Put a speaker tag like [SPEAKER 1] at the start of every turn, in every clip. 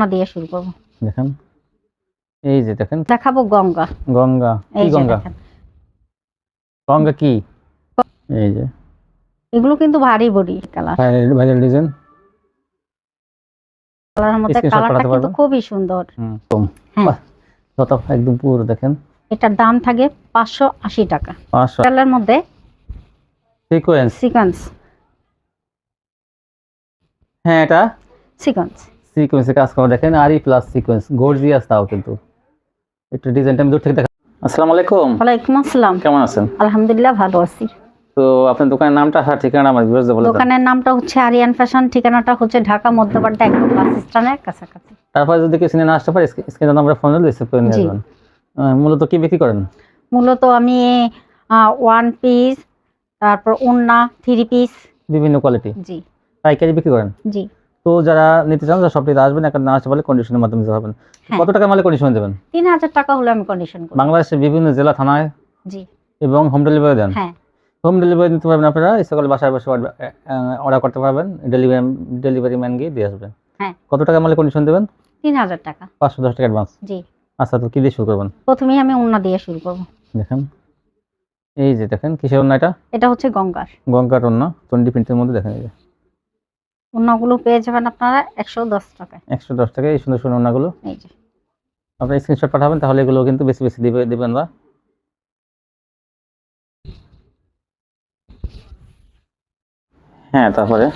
[SPEAKER 1] ওন্না দিয়ে শুরু করব।
[SPEAKER 2] দেখেন। এই যে দেখেন।
[SPEAKER 1] দেখাবো গঙ্গা।
[SPEAKER 2] গঙ্গা। কি
[SPEAKER 1] এই
[SPEAKER 2] গঙ্গা? গঙ্গা কি? এই যে।
[SPEAKER 1] এগুলো কিন্তু ভারী বড়ি কালার।
[SPEAKER 2] Viral viral design.
[SPEAKER 1] কালারের মধ্যে কালারটা কিন্তু খুবই সুন্দর।
[SPEAKER 2] হুম
[SPEAKER 1] হ্যাঁ।
[SPEAKER 2] যত একদম পুরো দেখেন।
[SPEAKER 1] এটার দাম থাকে পাঁচশো আশি টাকা।
[SPEAKER 2] পাঁচশো।
[SPEAKER 1] কালারের মধ্যে
[SPEAKER 2] সিকোয়েন্স।
[SPEAKER 1] সিকোয়েন্স।
[SPEAKER 2] হ্যাঁ এটা?
[SPEAKER 1] সিকোয়েন্স।
[SPEAKER 2] সিকোয়েন্সে কাজ করা দেখেন আরই প্লাস সিকোয়েন্স গর্জিয়াস তাও কিন্তু। একটু ডিজাইনটা আমি দূর থেকে দেখা আসসালামু আলাইকুম।
[SPEAKER 1] ওয়ালাইকুম আসসালাম।
[SPEAKER 2] কেমন আছেন?
[SPEAKER 1] আলহামদুলিল্লাহ ভালো আছি।
[SPEAKER 2] তো আপনার দোকানের নামটা আর ঠিকানা আমার বিরোধী বলে।
[SPEAKER 1] দোকানের নামটা হচ্ছে আরিয়ান ফ্যাশন ঠিকানাটা হচ্ছে ঢাকা মধ্যপাড়া একদম বাস স্ট্যান্ডের কাছাকাছি।
[SPEAKER 2] তারপরে যদি কেউ সিনে না আসতে পারে স্ক্রিনে নাম্বার ফোন রিসিভ করে
[SPEAKER 1] জি।
[SPEAKER 2] মূলত কি বিক্রি করেন?
[SPEAKER 1] মূলত আমি ওয়ান পিস তারপর ওন্না থ্রি পিস
[SPEAKER 2] বিভিন্ন কোয়ালিটি
[SPEAKER 1] জি।
[SPEAKER 2] পাইকারি বিক্রি করেন?
[SPEAKER 1] জি।
[SPEAKER 2] তো যারা নিতে চান তারা সবটিতে আসবেন একটা না আসতে পারলে কন্ডিশনের মাধ্যমে দিতে হবেন
[SPEAKER 1] হ্যাঁ।
[SPEAKER 2] কত টাকা মালে কন্ডিশন দেবেন?
[SPEAKER 1] তিন হাজার টাকা হলে আমি কন্ডিশন করি
[SPEAKER 2] বাংলাদেশের বিভিন্ন জেলা থানায়?
[SPEAKER 1] জি।
[SPEAKER 2] এবং হোম ডেলিভারি দেন?
[SPEAKER 1] হ্যাঁ।
[SPEAKER 2] হোম ডেলিভারি নিতে পারবেন আপনারা সকালে বাসায় বসে অর্ডার করতে পারবেন। ডেলিভারি ডেলিভারি ম্যান গিয়ে দিয়ে আসবেন।
[SPEAKER 1] হ্যাঁ।
[SPEAKER 2] কত টাকা মালে কন্ডিশন দেবেন?
[SPEAKER 1] তিন হাজার টাকা।
[SPEAKER 2] পাঁচশো দশ টাকা অ্যাডভান্স
[SPEAKER 1] জি।
[SPEAKER 2] আচ্ছা তো কি দিয়ে শুরু করবেন?
[SPEAKER 1] প্রথমেই আমি ওন্না দিয়ে শুরু করব।
[SPEAKER 2] দেখেন। এই যে দেখেন কিসের অন্য এটা?
[SPEAKER 1] এটা হচ্ছে গঙ্গার।
[SPEAKER 2] গঙ্গার অন্য টোয়েন্টি প্রিন্টের মধ্যে দেখেন এই যে।
[SPEAKER 1] ওন্নাগুলো পেয়ে যাবেন আপনারা একশো দশ টাকায়।
[SPEAKER 2] একশো দশ টাকা এই সুন্দর সুন্দর অন্যগুলো
[SPEAKER 1] এই যে।
[SPEAKER 2] আপনার স্ক্রিনশট পাঠাবেন তাহলে এগুলো কিন্তু বেশি বেশি দিবে দেবেন না হ্যাঁ তারপরে?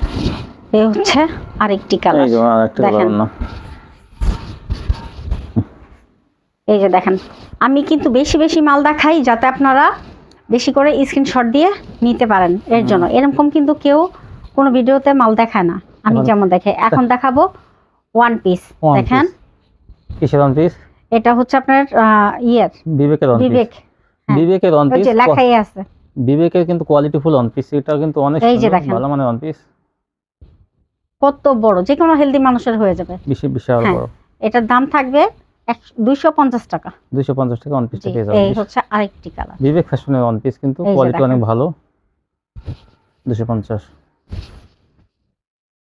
[SPEAKER 1] এ হচ্ছে আরেকটি
[SPEAKER 2] এই
[SPEAKER 1] দেখেন।
[SPEAKER 2] কালার না
[SPEAKER 1] এই যে দেখেন আমি কিন্তু বেশি বেশি মাল দেখাই যাতে আপনারা বেশি করে স্ক্রিনশট দিয়ে নিতে পারেন এর জন্য। এরকম কিন্তু কেউ কোনো ভিডিওতে মাল দেখায় না। আমি যেমন দেখাই এখন দেখাবো ওয়ান পিস দেখেন।
[SPEAKER 2] কিসের অন পিস
[SPEAKER 1] এটা হচ্ছে আপনার ইয়ের।
[SPEAKER 2] বিবেকের পিস
[SPEAKER 1] বিবেক হ্যাঁ।
[SPEAKER 2] বিবেকের
[SPEAKER 1] ওই
[SPEAKER 2] পিস
[SPEAKER 1] লেখাই আছে।
[SPEAKER 2] বিবেকের কিন্তু কোয়ালিটি ফুল অন পিস এটা কিন্তু অনেক। ভালো মানের অন পিস
[SPEAKER 1] কত বড় যে কোনো হেলদি মানুষের হয়ে যাবে।
[SPEAKER 2] বেশি বিশাল
[SPEAKER 1] হ্যাঁ।
[SPEAKER 2] বড়।
[SPEAKER 1] এটার দাম থাকবে দুইশো পঞ্চাশ টাকা।
[SPEAKER 2] দুইশো পঞ্চাশ টাকা পিসটা
[SPEAKER 1] জি
[SPEAKER 2] পেয়ে
[SPEAKER 1] এই হচ্ছে আরেকটি কালার
[SPEAKER 2] বিবেক ফ্যাশনের অন পিস কিন্তু কোয়ালিটি অনেক ভালো। দুশো পঞ্চাশ।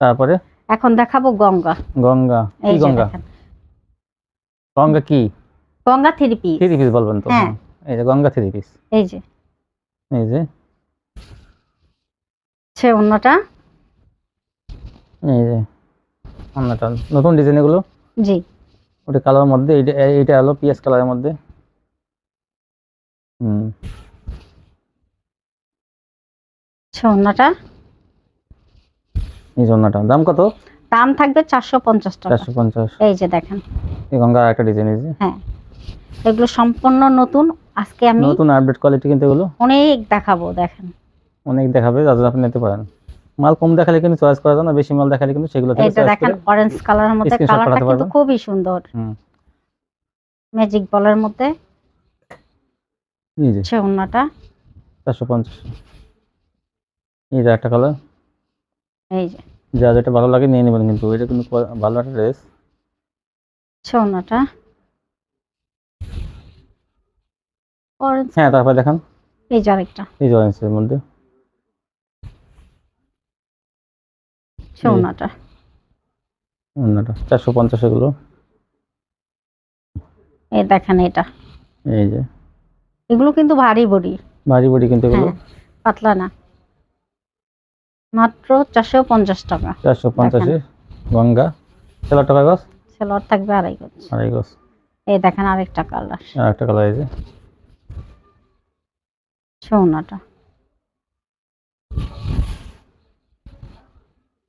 [SPEAKER 2] তারপরে?
[SPEAKER 1] এখন দেখাবো গঙ্গা।
[SPEAKER 2] গঙ্গা। কি
[SPEAKER 1] এই
[SPEAKER 2] গঙ্গা? গঙ্গা কি?
[SPEAKER 1] Ganga three piece.
[SPEAKER 2] Three piece বলবেন তো?
[SPEAKER 1] হ্যাঁ।
[SPEAKER 2] এই যে গঙ্গা থ্রি পিস।
[SPEAKER 1] এই যে।
[SPEAKER 2] এই যে।
[SPEAKER 1] হচ্ছে অন্যটা।
[SPEAKER 2] এই যে। অন্যটা। নতুন ডিজাইন এগুলো?
[SPEAKER 1] জি।
[SPEAKER 2] ওটা কালার মধ্যে এইটা এইটা হলো পিএস কালারের মধ্যে। হুম।
[SPEAKER 1] অন্যটা।
[SPEAKER 2] এই জন্যটা দাম কত?
[SPEAKER 1] দাম থাকবে চারশো পঞ্চাশ টাকা।
[SPEAKER 2] চারশো পঞ্চাশ।
[SPEAKER 1] এই যে দেখেন।
[SPEAKER 2] এই গঙ্গা একটা ডিজাইন এই যে।
[SPEAKER 1] হ্যাঁ। এগুলো সম্পূর্ণ নতুন। আজকে আমি
[SPEAKER 2] নতুন আপডেট কোয়ালিটি কিন্তু এগুলো।
[SPEAKER 1] অনেক দেখাবো দেখেন।
[SPEAKER 2] অনেক দেখাবে যাদের আপনি নিতে পারেন। মাল কম দেখালে কিন্তু চয়েস করা যায় না বেশি মাল দেখালে কিন্তু সেগুলো থেকে চয়েস
[SPEAKER 1] দেখেন অরেঞ্জ কালারের মধ্যে কালারটা কিন্তু খুবই সুন্দর।
[SPEAKER 2] হুম।
[SPEAKER 1] ম্যাজিক বলের মধ্যে।
[SPEAKER 2] এই যে।
[SPEAKER 1] অন্যটা
[SPEAKER 2] চারশো পঞ্চাশ। এই যে একটা কালার
[SPEAKER 1] এই যে।
[SPEAKER 2] যা যেটা ভালো লাগে নিয়ে নেবেন কিন্তু এটা কিন্তু ভালো একটা ড্রেস
[SPEAKER 1] অরেঞ্জ
[SPEAKER 2] হ্যাঁ তারপরে দেখান।
[SPEAKER 1] এই যে আরেকটা।
[SPEAKER 2] এই যে অরেঞ্জের মধ্যে।
[SPEAKER 1] অন্যটা
[SPEAKER 2] অন্যটা চারশো পঞ্চাশ এগুলো।
[SPEAKER 1] এই দেখেন এটা।
[SPEAKER 2] এই যে।
[SPEAKER 1] এগুলো কিন্তু ভারী বড়ি।
[SPEAKER 2] ভারী বডি কিন্তু এগুলো।
[SPEAKER 1] হ্যাঁ পাতলা না। মাত্র চারশো পঞ্চাশ টাকা।
[SPEAKER 2] চারশো পঞ্চাশে গঙ্গা। তেরো টাকা গছ?
[SPEAKER 1] সেলর থাকবে আড়াই গজ।
[SPEAKER 2] আড়াই গছ
[SPEAKER 1] এই দেখেন আরেকটা কালার।
[SPEAKER 2] আর একটা কালার এই যে।
[SPEAKER 1] সোনাটা।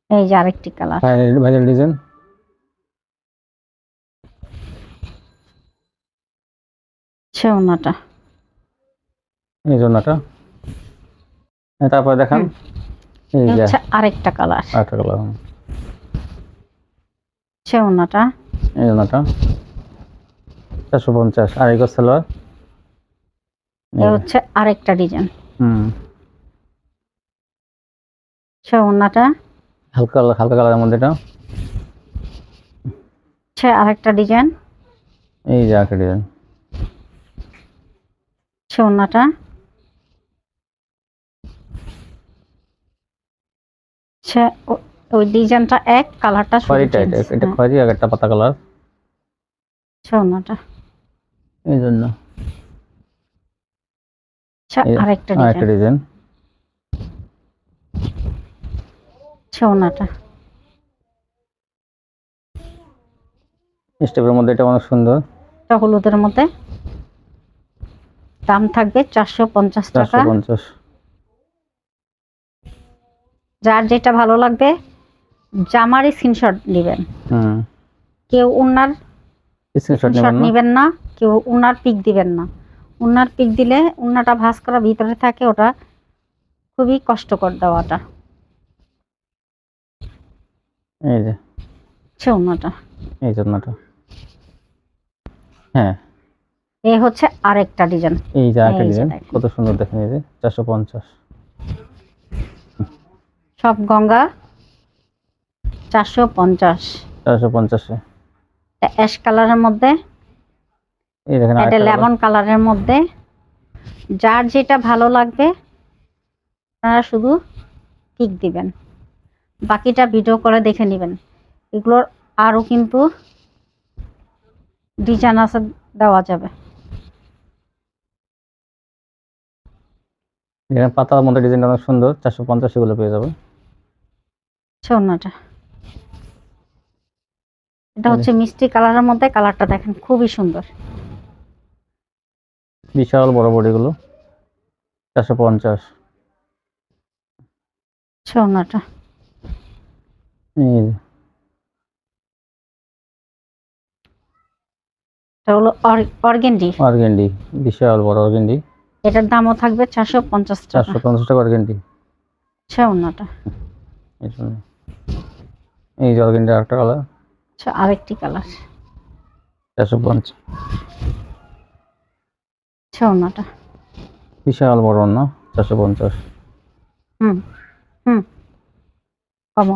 [SPEAKER 1] এই যে আরেকটি colour.
[SPEAKER 2] Viral viral design.
[SPEAKER 1] Sonata.
[SPEAKER 2] এই হ্যাঁ, তারপরে দেখান।
[SPEAKER 1] হচ্ছে আরেকটা কালার।
[SPEAKER 2] আরেকটা কালার
[SPEAKER 1] সোনাটা
[SPEAKER 2] এই জন্যটা চারশো পঞ্চাশ। আড়াই সালোয়ার
[SPEAKER 1] হচ্ছে আরেকটা ডিজাইন।
[SPEAKER 2] হুম।
[SPEAKER 1] সোনাটা
[SPEAKER 2] হালকা হালকা কালারের মধ্যে এটা।
[SPEAKER 1] হচ্ছে আরেকটা ডিজাইন?
[SPEAKER 2] এই যে আরেকটা ডিজাইন।
[SPEAKER 1] সোনাটা হচ্ছে ওই ডিজাইনটা এক কালারটা
[SPEAKER 2] খয়েরিটা এটা এটা
[SPEAKER 1] হ্যাঁ,
[SPEAKER 2] খয়েরি আর একটা পাতা কালার।
[SPEAKER 1] সোনাটা
[SPEAKER 2] এই জন্য।
[SPEAKER 1] আচ্ছা আরেকটা
[SPEAKER 2] আর একটা
[SPEAKER 1] ডিজাইন। সোনাটা
[SPEAKER 2] স্টেপের মধ্যে এটা অনেক সুন্দর।
[SPEAKER 1] এটা হলুদের মধ্যে। দাম থাকবে চারশো পঞ্চাশ টাকা।
[SPEAKER 2] পঞ্চাশ।
[SPEAKER 1] যার যেটা ভালো লাগবে জামারই স্ক্রিনশট
[SPEAKER 2] হুম।
[SPEAKER 1] কেউ উনার
[SPEAKER 2] স্ক্রিনশট নেবেন না?
[SPEAKER 1] কেউ উনার পিক দিবেন না। উনার পিক দিলে উন্নাটা ভাঁজ করা ভিতরে থাকে ওটা খুবই কষ্টকর দেওয়াটা।
[SPEAKER 2] এই যে। এই জন্যটা হ্যাঁ।
[SPEAKER 1] এ হচ্ছে আরেকটা ডিজাইন
[SPEAKER 2] এই যে
[SPEAKER 1] এই যে
[SPEAKER 2] ডিজাইন কত সুন্দর দেখেন এই যে চারশো পঞ্চাশ।
[SPEAKER 1] সব গঙ্গা চারশো পঞ্চাশ।
[SPEAKER 2] চারশো পঞ্চাশে।
[SPEAKER 1] অ্যাশ কালারের মধ্যে এটা লেমন কালারের মধ্যে। যার যেটা ভালো লাগবে আপনারা শুধু টিক দিবেন। বাকিটা ভিডিও করে দেখে নেবেন। এগুলোর আরও কিন্তু ডিজাইন আছে দেওয়া যাবে।
[SPEAKER 2] পাতার মধ্যে ডিজাইনটা অনেক সুন্দর চারশো পঞ্চাশ এগুলো পেয়ে যাবে
[SPEAKER 1] সোনাটা। এটা হচ্ছে মিষ্টি কালারের মধ্যে কালারটা দেখেন খুবই সুন্দর।
[SPEAKER 2] বিশাল বড় চারশো পঞ্চাশ।
[SPEAKER 1] সোনাটা। এটা হলো অর্গেন্ডি।
[SPEAKER 2] অর্গেন্ডি বিশাল বড় অর্গেন্ডি।
[SPEAKER 1] এটার দামও থাকবে চারশো পঞ্চাশ টাকা।
[SPEAKER 2] চারশো পঞ্চাশ টাকা অর্গেন্ডি। এই যে অর্গেন্ডি আরেকটা কালার
[SPEAKER 1] আচ্ছা আরেকটি কালার
[SPEAKER 2] চারশো পঞ্চাশ
[SPEAKER 1] সোনাটা
[SPEAKER 2] বিশাল বড় না চারশো পঞ্চাশ
[SPEAKER 1] হুম হুম। কমো।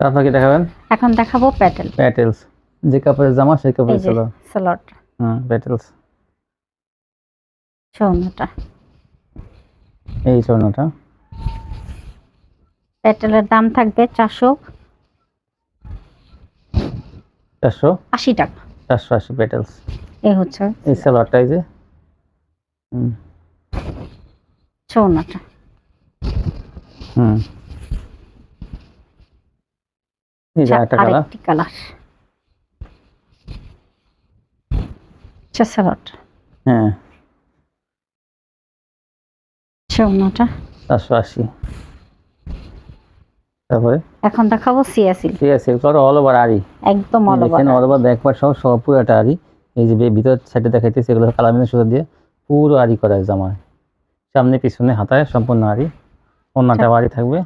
[SPEAKER 2] তারপর কি দেখাবেন?
[SPEAKER 1] এখন দেখাবো প্যাটেল
[SPEAKER 2] প্যাটেলস যে কাপড়ের জামা সেই কাপড়ের ছিল
[SPEAKER 1] স্লট
[SPEAKER 2] হুম প্যাটেলস
[SPEAKER 1] সোনাটা
[SPEAKER 2] এই স্বর্ণটা
[SPEAKER 1] প্যাটেলের দাম থাকবে চারশো
[SPEAKER 2] চারশো?
[SPEAKER 1] আশি টাকা।
[SPEAKER 2] চারশো আশি প্যাটেলস
[SPEAKER 1] এই হচ্ছে।
[SPEAKER 2] এই সালোয়ারটা এই যে?
[SPEAKER 1] সোনাটা
[SPEAKER 2] হুম। এই যে একটা কালার
[SPEAKER 1] আরেকটি কালার আচ্ছা
[SPEAKER 2] হ্যাঁ।
[SPEAKER 1] সোনাটা
[SPEAKER 2] চারশো আশি। তারপরে?
[SPEAKER 1] এখন দেখাবো সিয়াসিল।
[SPEAKER 2] ঠিক আছে অল ওভার আরি।
[SPEAKER 1] একদম অল
[SPEAKER 2] দেখেন অল ওভার ব্যাক পার্ট সহ সব পুরোটা আরি। এই যে ভিতর সাইডে দেখাইতেছে এগুলো কালামিনের সুতো দিয়ে পুরো আরি করা জামায় সামনে পিছনে হাতায় সম্পূর্ণ আরি। অন্যটা আরি থাকবে।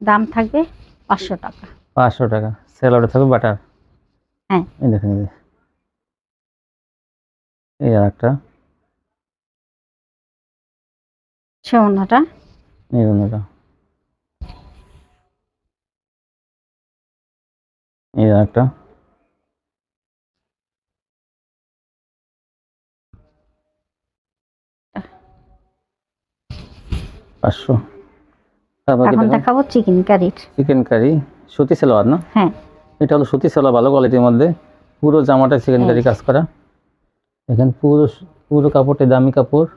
[SPEAKER 1] দাম থাকবে পাঁচশো টাকা।
[SPEAKER 2] পাঁচশো টাকা। স্যালাডে থাকবে বাটার।
[SPEAKER 1] হ্যাঁ।
[SPEAKER 2] এই দেখেন এই আর একটা। এই অন্যটা। এই একটা। পাঁচশো।
[SPEAKER 1] এখন দেখাবো চিকেন কারির
[SPEAKER 2] চিকেন কারি সুতি সালোয়ার না?
[SPEAKER 1] হ্যাঁ।
[SPEAKER 2] এটা হলো সুতি সালোয়ার ভালো কোয়ালিটির মধ্যে। পুরো জামাটা চিকেন। কারি কাজ করা। দেখেন পুরো পুরো কাপড়টা দামি কাপড়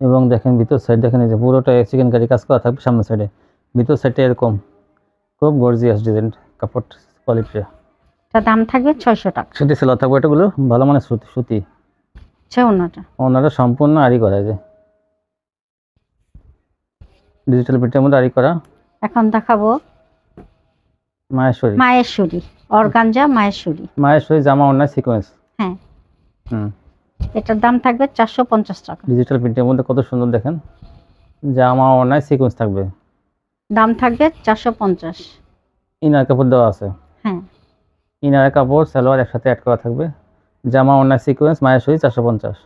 [SPEAKER 2] এবং দেখেন ভিতর সাইড দেখেন এই যে পুরোটা চিকেন কারি কাজ করা থাকবে সামনের সাইডে ভিতর সাইডটা এরকম। খুব গর্জিয়াস ডিজাইন কাপড় কোয়ালিটিটা
[SPEAKER 1] তার দাম থাকবে ছয়শো টাকা।
[SPEAKER 2] সুতি সালোয়ার থাকবে এটাগুলো ভালো মানে সুতি সুতি?
[SPEAKER 1] সোনাটা
[SPEAKER 2] ওনারা সম্পূর্ণ আরি করা যায় ডিজিটাল প্রিন্টের মধ্যে আরি করা।
[SPEAKER 1] এখন দেখাবো।
[SPEAKER 2] মায়েশ্বরী
[SPEAKER 1] মায়েশ্বরী অর্গানজা মায়েশ্বরী
[SPEAKER 2] মায়েশ্বরী জামা অন্যায় সিকোয়েন্স
[SPEAKER 1] হ্যাঁ।
[SPEAKER 2] হুম।
[SPEAKER 1] এটার দাম থাকবে চারশো পঞ্চাশ টাকা।
[SPEAKER 2] ডিজিটাল প্রিন্টের মধ্যে কত সুন্দর দেখেন। জামা অন্যায় সিকোয়েন্স থাকবে।
[SPEAKER 1] দাম থাকবে চারশো পঞ্চাশ।
[SPEAKER 2] ইনার কাপড় দেওয়া আছে।
[SPEAKER 1] হ্যাঁ।
[SPEAKER 2] ইনার কাপড় সালোয়ার একসাথে অ্যাড করা থাকবে। জামা অন্যায় সিকোয়েন্স মায়ের মায়েশ্বরী চারশো পঞ্চাশ।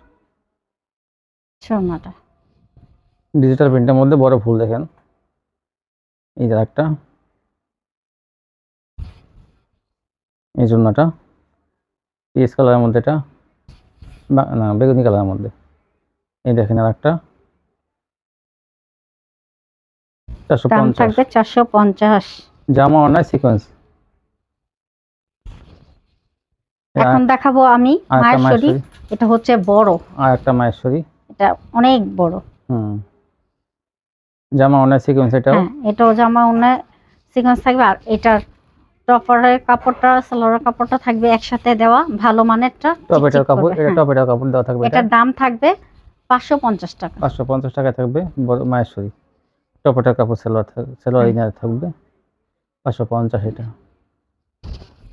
[SPEAKER 2] ডিজিটাল প্রিন্টের মধ্যে বড় ফুল দেখেন। এই যে একটা এই জন্যটা পিএস কালারের মধ্যে এটা। না বেগুনি কালারের মধ্যে। এই দেখেন আর একটা
[SPEAKER 1] চারশো পঞ্চাশ।
[SPEAKER 2] জামা অন্যায় সিকোয়েন্স
[SPEAKER 1] এখন দেখাবো আমি মায়েশ্বরী এটা হচ্ছে বড়।
[SPEAKER 2] আর একটা মায়েশ্বরী
[SPEAKER 1] এটা অনেক বড়।
[SPEAKER 2] হুম। জামা অন্যায় সিকোয়েন্স এটাও?
[SPEAKER 1] হ্যাঁ এটাও জামা অন্য সিকোয়েন্স থাকবে। আর এটার টপারের কাপড়টা সালোয়ারের কাপড়টা থাকবে একসাথে দেওয়া ভালো মানেরটা
[SPEAKER 2] টপেটার কাপড় এটা
[SPEAKER 1] হ্যাঁ।
[SPEAKER 2] টপেটার কাপড় দেওয়া থাকবে
[SPEAKER 1] এটার দাম থাকবে পাঁচশো পঞ্চাশ টাকা।
[SPEAKER 2] পাঁচশো পঞ্চাশ টাকা থাকবে বড় মায়েশ্বরী টপেটার কাপড় সেলোয়ার থাকবে সেলোয়ার থাকবে। পাঁচশো পঞ্চাশ এটা।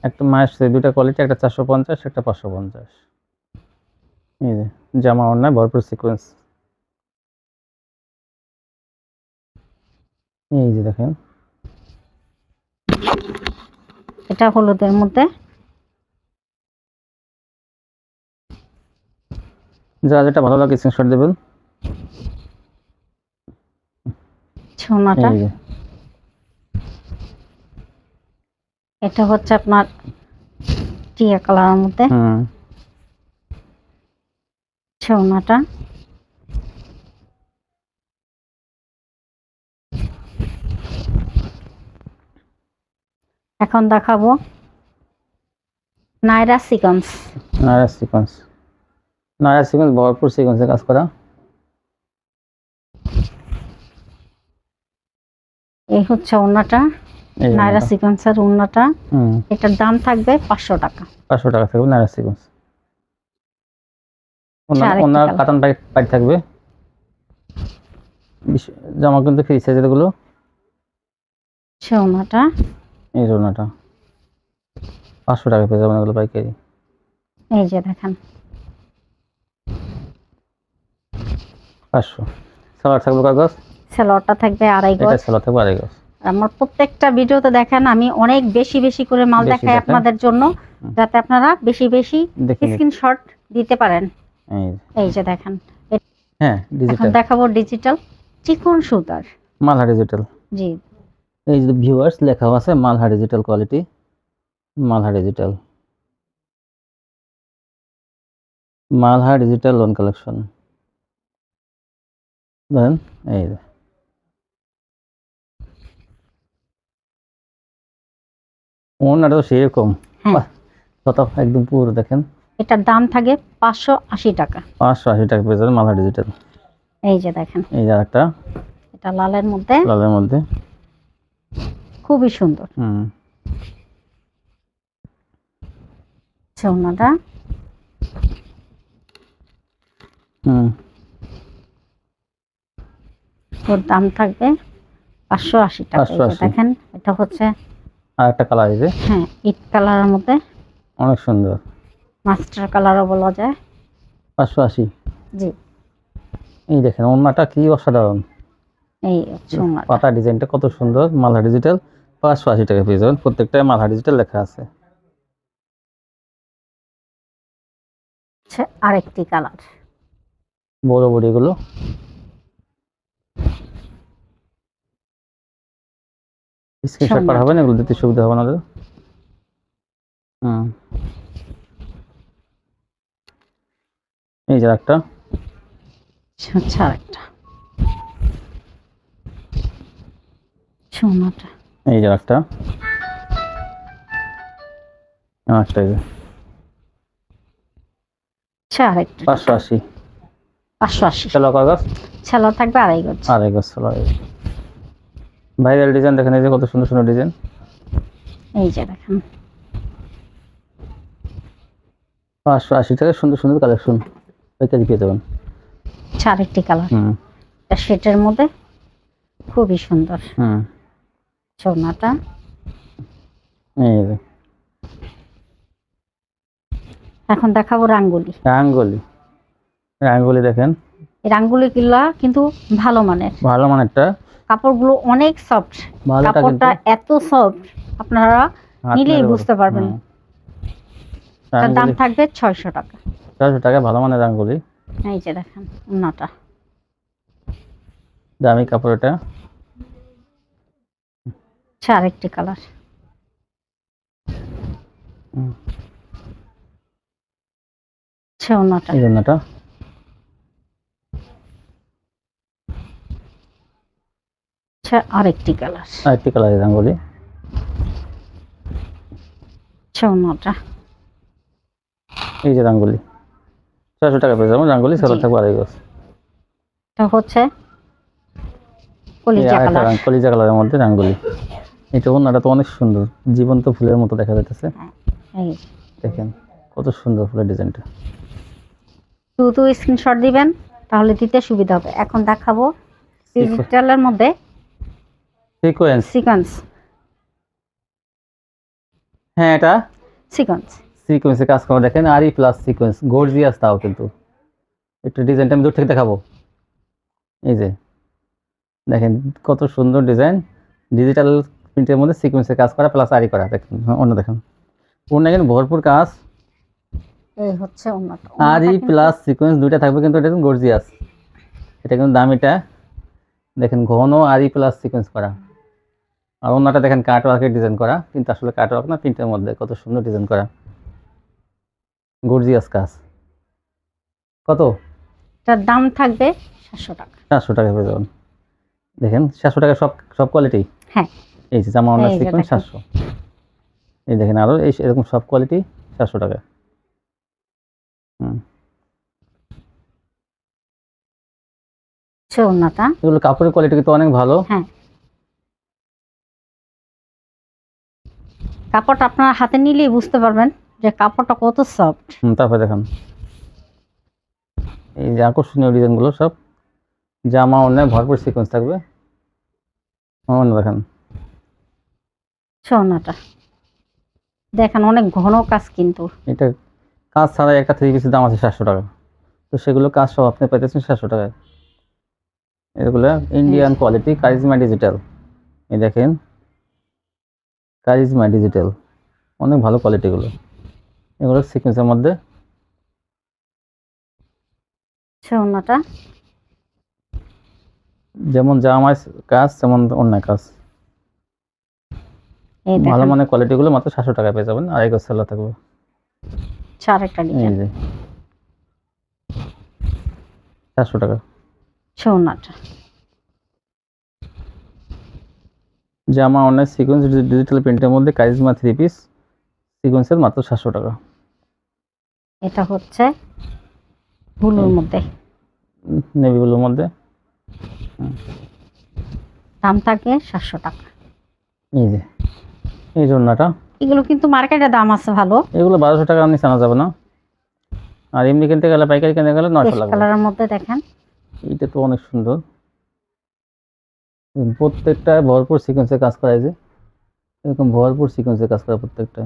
[SPEAKER 2] একটা মায়েশ্বরী দুটা কোয়ালিটি একটা চারশো পঞ্চাশ একটা পাঁচশো পঞ্চাশ। এই যে জামা অন্যায় ভরপুর সিকোয়েন্স এই যে দেখেন।
[SPEAKER 1] এটা হলুদের মধ্যে।
[SPEAKER 2] যা যেটা ভালো লাগে স্ক্রিনশট দেবেন।
[SPEAKER 1] সোনাটা
[SPEAKER 2] এই যে
[SPEAKER 1] এটা হচ্ছে আপনার টিয়া কালারের মধ্যে।
[SPEAKER 2] হুম
[SPEAKER 1] সোনাটা এখন দেখাবো Naira sequence.
[SPEAKER 2] Naira sequence Naira sequence ভরপুর সিকোয়েন্সে কাজ করা।
[SPEAKER 1] এই হচ্ছে
[SPEAKER 2] যে
[SPEAKER 1] নাইরা
[SPEAKER 2] ওনাটা।
[SPEAKER 1] ওড়নাটা
[SPEAKER 2] হুম।
[SPEAKER 1] এটার দাম থাকবে পাঁচশো টাকা।
[SPEAKER 2] পাঁচশো টাকা থাকবে নায়ার সিকোয়েন্স। ওনার কাতান পাইট থাকবে। জামা কিন্তু ফ্রি সাইজেরগুলো।
[SPEAKER 1] সে ওড়নাটা
[SPEAKER 2] এই ওনাটা পাঁচশো টাকা পেয়ে যাবেন এগুলো পাইকারি।
[SPEAKER 1] এই যে দেখেন।
[SPEAKER 2] পাঁচশো। সালোয়ার থাকবে কাগজ
[SPEAKER 1] সেলোয়ারটা থাকবে আড়াই গজ।
[SPEAKER 2] সালোয়ার থাকবে আড়াই গজ।
[SPEAKER 1] আমার প্রত্যেকটা ভিডিওতে দেখেন আমি অনেক বেশি বেশি করে মাল দেখাই আপনাদের জন্য যাতে আপনারা বেশি বেশি। স্ক্রিনশট দিতে পারেন।
[SPEAKER 2] এই যে।
[SPEAKER 1] দেখেন।
[SPEAKER 2] হ্যাঁ ডিজিটাল
[SPEAKER 1] দেখাবো ডিজিটাল চিকন সুতার।
[SPEAKER 2] মালহা ডিজিটাল
[SPEAKER 1] জি।
[SPEAKER 2] এই যে ভিউয়ার্স লেখা আছে মালহা ডিজিটাল কোয়ালিটি মালহা ডিজিটাল মালহা ডিজিটাল লোন কালেকশন ধরেন এই যে ওনাটা তো সেরকম।
[SPEAKER 1] হ্যাঁ।
[SPEAKER 2] বাহ। কত একদম পুরো দেখেন।
[SPEAKER 1] এটার দাম থাকে পাঁচশো আশি টাকা।
[SPEAKER 2] পাঁচশো আশি টাকা পেয়ে যাবেন মালহা ডিজিটাল
[SPEAKER 1] এই যে দেখেন।
[SPEAKER 2] এই যে একটা
[SPEAKER 1] এটা লালের মধ্যে।
[SPEAKER 2] লালের মধ্যে।
[SPEAKER 1] খুবই সুন্দর।
[SPEAKER 2] হুম।
[SPEAKER 1] সোনাটা
[SPEAKER 2] হুম।
[SPEAKER 1] ওর দাম থাকবে পাঁচশো আশি টাকা। এই যে
[SPEAKER 2] 580
[SPEAKER 1] দেখেন এটা হচ্ছে
[SPEAKER 2] আর একটা কালার যে।
[SPEAKER 1] হ্যাঁ ইট কালারের মধ্যে।
[SPEAKER 2] অনেক সুন্দর।
[SPEAKER 1] মাস্টার কালারও বলা যায়।
[SPEAKER 2] পাঁচশো আশি
[SPEAKER 1] জি।
[SPEAKER 2] এই দেখেন ওনাটা কি অসাধারণ।
[SPEAKER 1] এই
[SPEAKER 2] পাতা ডিজাইনটা কত সুন্দর মালহা ডিজিটাল পাঁচশো আশি টাকা পেয়ে যাবেন প্রত্যেকটায় মালহা ডিজিটাল লেখা আছে।
[SPEAKER 1] আরেকটি কালার
[SPEAKER 2] বড় বড় এগুলো। স্ক্রিনশট। পাঠাবেন এগুলো দিতে সুবিধা হবে না হুম। এই যে একটা
[SPEAKER 1] হচ্ছে আরেকটা। সোনাটা
[SPEAKER 2] এই যে একটা একটা এই যে।
[SPEAKER 1] হচ্ছে আরেকটা।
[SPEAKER 2] পাঁচশো আশি।
[SPEAKER 1] পাঁচশো আশি।
[SPEAKER 2] চলো কাগজ
[SPEAKER 1] ছেলা থাকবে আড়াই গজ।
[SPEAKER 2] আর এক চলো ভাইরাল ডিজাইন দেখেন এই যে কত সুন্দর সুন্দর ডিজাইন
[SPEAKER 1] এই যে দেখেন।
[SPEAKER 2] পাঁচশো আশি টাকা সুন্দর সুন্দর কালেকশন পাইকারি পেয়ে যাবেন।
[SPEAKER 1] আরেকটি কালার
[SPEAKER 2] হুম।
[SPEAKER 1] এটা সেটের মধ্যে খুবই সুন্দর।
[SPEAKER 2] হুম।
[SPEAKER 1] সোনাটা।
[SPEAKER 2] এই
[SPEAKER 1] এখন দেখাবো রাঙ্গুলি।
[SPEAKER 2] রাঙ্গলি। রাঙ্গলি দেখেন।
[SPEAKER 1] এই রাঙ্গুলি কিল্লা কিন্তু ভালো মানের।
[SPEAKER 2] ভালো মানেরটা?
[SPEAKER 1] কাপড়গুলো অনেক সফট কাপড়টা এত সফট আপনারা নিলেই বুঝতে পারবেন।
[SPEAKER 2] হুম।
[SPEAKER 1] তার দাম থাকবে ছয়শো টাকা।
[SPEAKER 2] চারশো টাকা ভালো মানের রাঙ্গুলি।
[SPEAKER 1] এই যে দেখেন উন্নাটা
[SPEAKER 2] দামি কাপড় এটা।
[SPEAKER 1] হচ্ছে আরেকটি কালার।
[SPEAKER 2] হুম।
[SPEAKER 1] হচ্ছে আরেকটি কালার
[SPEAKER 2] আরেকটি কালারের রাঙ্গুলি
[SPEAKER 1] আচ্ছা অন্যটা
[SPEAKER 2] এই যে রাঙ্গুলি। ছয়শো টাকা পেয়ে যাবেন রাঙ্গুলি সেটা। থাকবে আড়াই গজ।
[SPEAKER 1] এটা হচ্ছে কলিজা কালার
[SPEAKER 2] কলিজা কালারের মধ্যে রাঙ্গুলি। এটা ওনাটা তো অনেক সুন্দর জীবন্ত ফুলের মতো দেখা যাইতেছে। দেখেন কত সুন্দর ফুলের ডিজাইনটা।
[SPEAKER 1] দ্রুত স্ক্রিনশট দিবেন তাহলে দিতে সুবিধা হবে। এখন দেখাবো ডিজিটালের মধ্যে
[SPEAKER 2] সিকোয়েন্স
[SPEAKER 1] সিকোয়েন্স
[SPEAKER 2] হ্যাঁ এটা?
[SPEAKER 1] সিকোয়েন্স
[SPEAKER 2] সিকোয়েন্সে কাজ করা দেখেন আরই প্লাস সিকোয়েন্স গর্জিয়াস তাও কিন্তু। একটু ডিজাইনটা আমি দূর থেকে দেখাবো। এই যে দেখেন কত সুন্দর ডিজাইন ডিজিটাল প্রিন্টের মধ্যে সিকোয়েন্সে কাজ করা প্লাস আরি করা দেখেন হ্যাঁ, অন্য দেখেন। পূর্ণ কিন্তু ভরপুর কাজ।
[SPEAKER 1] এই হচ্ছে অন্যটা
[SPEAKER 2] আরই প্লাস সিকোয়েন্স দুইটা থাকবে কিন্তু এটা গর্জিয়াস এটা কিন্তু দামিটা। দেখেন ঘন আরই প্লাস সিকোয়েন্স করা। আর অন্যটা দেখেন কাট ওয়ার্কের ডিজাইন করা কিন্তু আসলে কাট ওয়ার্ক না প্রিন্টের মধ্যে কত সুন্দর ডিজাইন করা। গর্জিয়াস কাজ। কত?
[SPEAKER 1] এটার দাম থাকবে সাতশো টাকা।
[SPEAKER 2] সাতশো টাকা পেয়ে যাবেন। দেখেন সাতশো টাকা সব সব কোয়ালিটি
[SPEAKER 1] হ্যাঁ।
[SPEAKER 2] এই যে জামা অনার
[SPEAKER 1] এই যে
[SPEAKER 2] সিকোয়েন্স
[SPEAKER 1] দেখেন।
[SPEAKER 2] সাতশো। এই দেখেন আরও এই এরকম সব কোয়ালিটি সাতশো টাকা। হুম।
[SPEAKER 1] হচ্ছে
[SPEAKER 2] এগুলো কাপড়ের কোয়ালিটি কিন্তু অনেক ভালো।
[SPEAKER 1] হ্যাঁ। কাপড়টা আপনার হাতে নিলেই বুঝতে পারবেন যে কাপড়টা কত সফট
[SPEAKER 2] তারপরে দেখেন। এই যে আকর্ষণীয় ডিজাইনগুলো সব। জামা অন্যায় ভরপুর সিকোয়েন্স থাকবে। অন্য দেখেন।
[SPEAKER 1] সোনাটা। দেখেন অনেক ঘন কাজ কিন্তু।
[SPEAKER 2] এটা কাজ ছাড়া একটা থ্রি পিসের দাম আছে সাতশো টাকা। তো সেগুলো কাজ সব আপনি পাইতেছেন সাতশো টাকায়। এগুলো ইন্ডিয়ান কোয়ালিটি কারিজমা ডিজিটাল এই দেখেন কারিজমা ডিজিটাল অনেক ভালো কোয়ালিটিগুলো এগুলো সিকোয়েন্সের মধ্যে।
[SPEAKER 1] সোনাটা
[SPEAKER 2] যেমন জামায় কাজ তেমন অন্য কাজ। ভালো মানের কোয়ালিটিগুলো মাত্র সাতশো টাকায় পেয়ে যাবেন আড়াই গজ সেলা থাকবে। এই
[SPEAKER 1] ডিজাইন
[SPEAKER 2] চারশো টাকা।
[SPEAKER 1] সোনাটা
[SPEAKER 2] জামা অনেক সিকোয়েন্স ডিজিটাল প্রিন্টের মধ্যে কারিজমা থ্রি পিস সিকোয়েন্সের মাত্র সাতশো টাকা।
[SPEAKER 1] এটা হচ্ছে হুলুর মধ্যে।
[SPEAKER 2] নেভিগুলোর মধ্যে।
[SPEAKER 1] দাম থাকে সাতশো টাকা।
[SPEAKER 2] এই যে এই জন্যটা
[SPEAKER 1] এগুলো কিন্তু মার্কেটে দাম আছে ভালো।
[SPEAKER 2] এগুলো বারোশো টাকা নিচে আনা যাবে না। আর এমনি কিনতে গেলে পাইকারি কিনতে গেলে নয়শো লাগবে।
[SPEAKER 1] কালারের মধ্যে দেখেন।
[SPEAKER 2] এইটা তো অনেক সুন্দর। প্রত্যেকটা ভরপুর সিকোয়েন্সে কাজ করা যে এরকম ভরপুর সিকোয়েন্সে কাজ করা প্রত্যেকটা।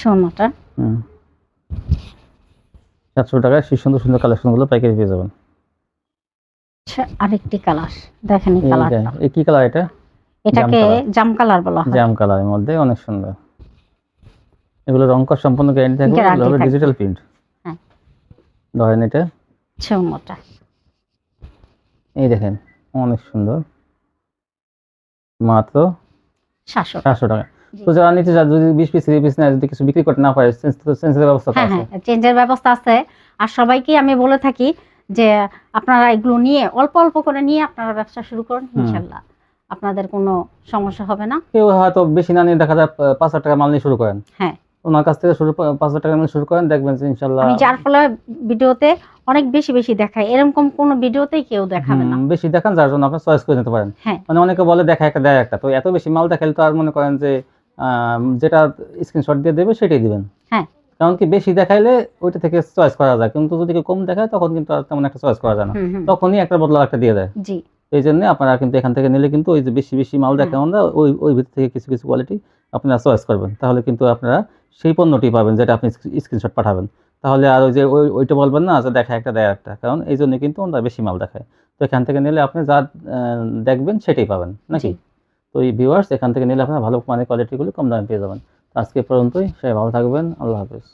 [SPEAKER 1] সোনাটা
[SPEAKER 2] হুম। সাতশো টাকায় সেই সুন্দর সুন্দর কালেকশনগুলো পাইকারি পেয়ে যাবেন।
[SPEAKER 1] আচ্ছা, আরেকটি কালার দেখেন এই কালারটা
[SPEAKER 2] এই কি কালার এটা?
[SPEAKER 1] এটাকে জাম কালার বলা হয়।
[SPEAKER 2] জাম কালারের মধ্যে অনেক সুন্দর। এগুলো রং কর সম্পূর্ণ গ্যারান্টি থাকবে। ডিজিটাল প্রিন্ট
[SPEAKER 1] হ্যাঁ।
[SPEAKER 2] ধরেন এটা।
[SPEAKER 1] সোনাটা
[SPEAKER 2] এই দেখেন অনেক সুন্দর। মাত্র
[SPEAKER 1] সাতশো
[SPEAKER 2] টাকা। তো যারা নিতে চায় যদি বিশ পিস তিরিশ পিস নেয় যদি কিছু বিক্রি করতে না পারে সেন্সের ব্যবস্থা
[SPEAKER 1] হ্যাঁ হ্যাঁ চেঞ্জের ব্যবস্থা আছে। আর সবাইকে আমি বলে থাকি যে আপনারা এগুলো নিয়ে অল্প অল্প করে নিয়ে আপনারা ব্যবসা শুরু করুন। ইনশাল্লাহ। আপনাদের কোনো সমস্যা হবে না।
[SPEAKER 2] কেউ হয়তো বেশি না নিয়ে দেখা যায় পাঁচ হাজার টাকা মাল নিয়ে শুরু করেন।
[SPEAKER 1] হ্যাঁ।
[SPEAKER 2] ওনার কাছ থেকে শুরু পাঁচ হাজার টাকা নিয়ে শুরু করেন দেখবেন যে ইনশাল্লাহ
[SPEAKER 1] যার ফলে ভিডিওতে অনেক বেশি বেশি দেখাই। এরকম কোনো ভিডিওতেই কেউ দেখাবে না।
[SPEAKER 2] বেশি দেখান যার জন্য আপনি চয়েস করে নিতে পারেন।
[SPEAKER 1] হ্যাঁ।
[SPEAKER 2] মানে অনেকে বলে দেখা একটা দেয় একটা। তো এত বেশি মাল দেখালে তো আর মনে করেন যে যেটা স্ক্রিনশট দিয়ে দেবে সেটাই দিবেন।
[SPEAKER 1] হ্যাঁ।
[SPEAKER 2] কারণ কি বেশি দেখাইলে ওইটা থেকে চয়েস করা যায়। কিন্তু যদি কেউ কম দেখায় তখন কিন্তু আর তেমন একটা চয়েস করা যায় না। তখনই একটা বদলা একটা দিয়ে দেয়।
[SPEAKER 1] জি।
[SPEAKER 2] এই জন্য আপনারা কিন্তু এখান থেকে নিলে কিন্তু ওই যে বেশি বেশি মাল
[SPEAKER 1] হ্যাঁ।
[SPEAKER 2] দেখান না ওই ওই ভিতর থেকে কিছু কিছু কোয়ালিটি আপনারা চয়েস করবেন। তাহলে কিন্তু আপনারা সেই পণ্যটি পাবেন যেটা আপনি স্ক্রিনশট পাঠাবেন। তাহলে আর ওই যে ওই ওইটা বলবেন না যে দেখা একটা দেয় একটা কারণ এই জন্য কিন্তু ওনারা বেশি মাল দেখায়। তো এখান থেকে নিলে আপনি যা দেখবেন সেটাই পাবেন নাকি। তো এই ভিউয়ার্স এখান থেকে নিলে আপনার ভালো মানের কোয়ালিটিগুলো কম দামে পেয়ে যাবেন। আজকে পর্যন্তই সবাই ভালো থাকবেন আল্লাহ হাফেজ।